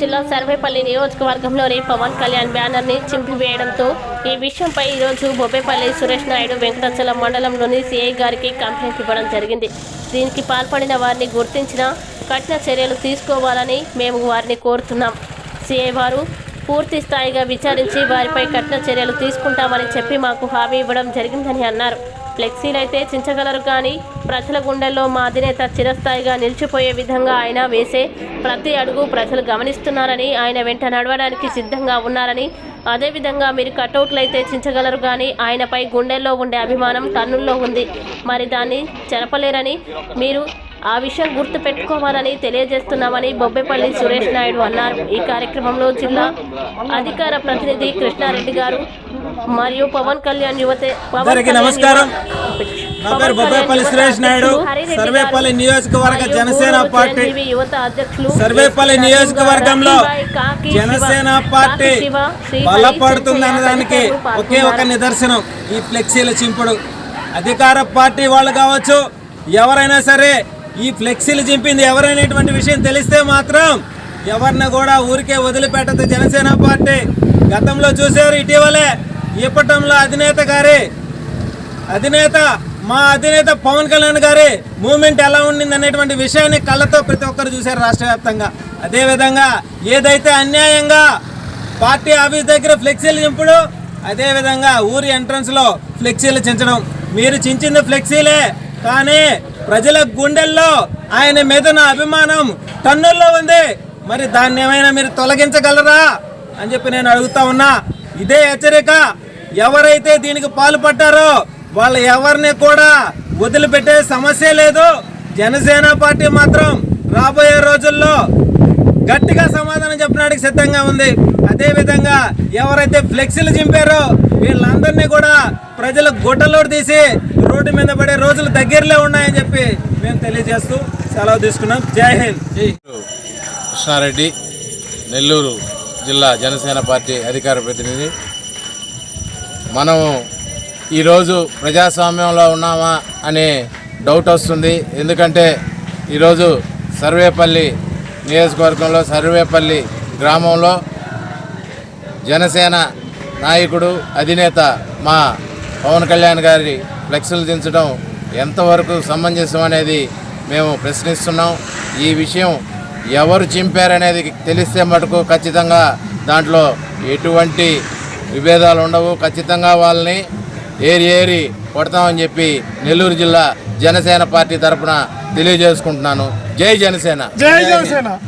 జిల్లా సర్వేపల్లి నియోజకవర్గంలోని పవన్ కళ్యాణ్ బ్యానర్ని చింపివేయడంతో ఈ విషయంపై ఈరోజు బొబ్బేపల్లి సురేష్ నాయుడు వెంకటాచలం మండలంలోని సిఐ గారికి కంప్లైంట్ ఇవ్వడం జరిగింది. దీనికి పాల్పడిన వారిని గుర్తించిన కఠిన చర్యలు తీసుకోవాలని మేము వారిని కోరుతున్నాం. సిఐ వారు పూర్తి స్థాయిగా విచారించి వారిపై కఠిన చర్యలు తీసుకుంటామని చెప్పి మాకు హామీ ఇవ్వడం జరిగిందని అన్నారు. ఫ్లెక్సీలైతే చించగలరు కానీ ప్రజల గుండెల్లో మా అధినేత చిరస్థాయిగా నిలిచిపోయే విధంగా ఆయన వేసే ప్రతి అడుగు ప్రజలు గమనిస్తున్నారని ఆయన వెంట నడవడానికి సిద్ధంగా ఉన్నారని అదేవిధంగా మీరు కటౌట్లు అయితే చించగలరు కానీ ఆయనపై గుండెల్లో ఉండే అభిమానం టన్నుల్లో ఉంది మరి దాన్ని చెరపలేరని మీరు ఆ విషయం గుర్తు పెట్టుకోవాలని తెలియజేస్తున్నామని బొబ్బేపల్లి సురేష్ నాయుడు అన్నారు ఈ కార్యక్రమంలో జిల్లా అధికార ప్రతినిధి కృష్ణారెడ్డి గారు మరియు పవన్ కళ్యాణ్ యువత పవన్ అందరికీ కళ్యాణ్ నమస్కారం. యువ- నా పేరు బొబ్బేపల్లి సురేష్ నాయుడు, సర్వేపల్లి నియోజకవర్గ జనసేన పార్టీ. సర్వేపల్లి నియోజకవర్గంలో జనసేన పార్టీ శివ, బలపడుతుంది ఒకే ఒక నిదర్శనం ఈ ఫ్లెక్సీల చింపుడు. అధికార పార్టీ వాళ్ళు కావచ్చు ఎవరైనా సరే ఈ ఫ్లెక్సీలు చింపింది ఎవరైనటువంటి విషయం తెలిస్తే మాత్రం ఎవరిని కూడా ఊరికే వదిలిపెట్టదు జనసేన పార్టీ. గతంలో చూసారు ఇటీవలే ఇప్పటంలో అధినేత గారి అధినేత మా అధినేత పవన్ కళ్యాణ్ గారి మూమెంట్ ఎలా ఉండింది అనేటువంటి విషయాన్ని కళ్ళతో ప్రతి ఒక్కరు చూశారు రాష్ట్ర వ్యాప్తంగా. అదేవిధంగా ఏదైతే అన్యాయంగా పార్టీ ఆఫీస్ దగ్గర ఫ్లెక్సీలు చింపుడు అదేవిధంగా ఊరి ఎంట్రన్స్లో ఫ్లెక్సీలు చించడం. మీరు చించింది ఫ్లెక్సీలే కానీ ప్రజల గుండెల్లో ఆయన మీద నా అభిమానం టన్నుల్లో ఉంది. మరి దాన్ని ఏమైనా మీరు తొలగించగలరా అని చెప్పి నేను అడుగుతా ఉన్నా. ఇదే హెచ్చరిక ఎవరైతే దీనికి పాల్పడ్డారో వాళ్ళ ఎవరిని కూడా వదిలిపెట్టే సమస్య లేదు. జనసేన పార్టీ మాత్రం రాబోయే రోజుల్లో గట్టిగా సమాధానం చెప్పడానికి సిద్ధంగా ఉంది. అదే విధంగా ఎవరైతే ఫ్లెక్సీలు చింపారో వీళ్ళందరినీ కూడా ప్రజలు గుట్టలో తీసి రోడ్డు మీద పడే రోజులు దగ్గరలో ఉన్నాయని చెప్పి మేము తెలియజేస్తూ సెలవు తీసుకున్నాం. జై హింద్. కృష్ణారెడ్డి నెల్లూరు జిల్లా జనసేన పార్టీ అధికార ప్రతినిధి. మనం ఈరోజు ప్రజాస్వామ్యంలో ఉన్నామా అనే డౌట్ వస్తుంది. ఎందుకంటే ఈరోజు సర్వేపల్లి నియోజకవర్గంలో సర్వేపల్లి గ్రామంలో జనసేన నాయకుడు అధినేత మా పవన్ కళ్యాణ్ గారి ఫ్లెక్సులు దించడం ఎంతవరకు సమంజసం అనేది మేము ప్రశ్నిస్తున్నాం. ఈ విషయం ఎవరు చింపారనేది తెలిస్తే మటుకు ఖచ్చితంగా దాంట్లో ఎటువంటి విభేదాలు ఉండవు. ఖచ్చితంగా వాళ్ళని ఏరి ఏరి కొడతామని చెప్పి నెల్లూరు జిల్లా జనసేన పార్టీ తరఫున తెలియజేసుకుంటున్నాను. జై జనసేన. జై జనసేన.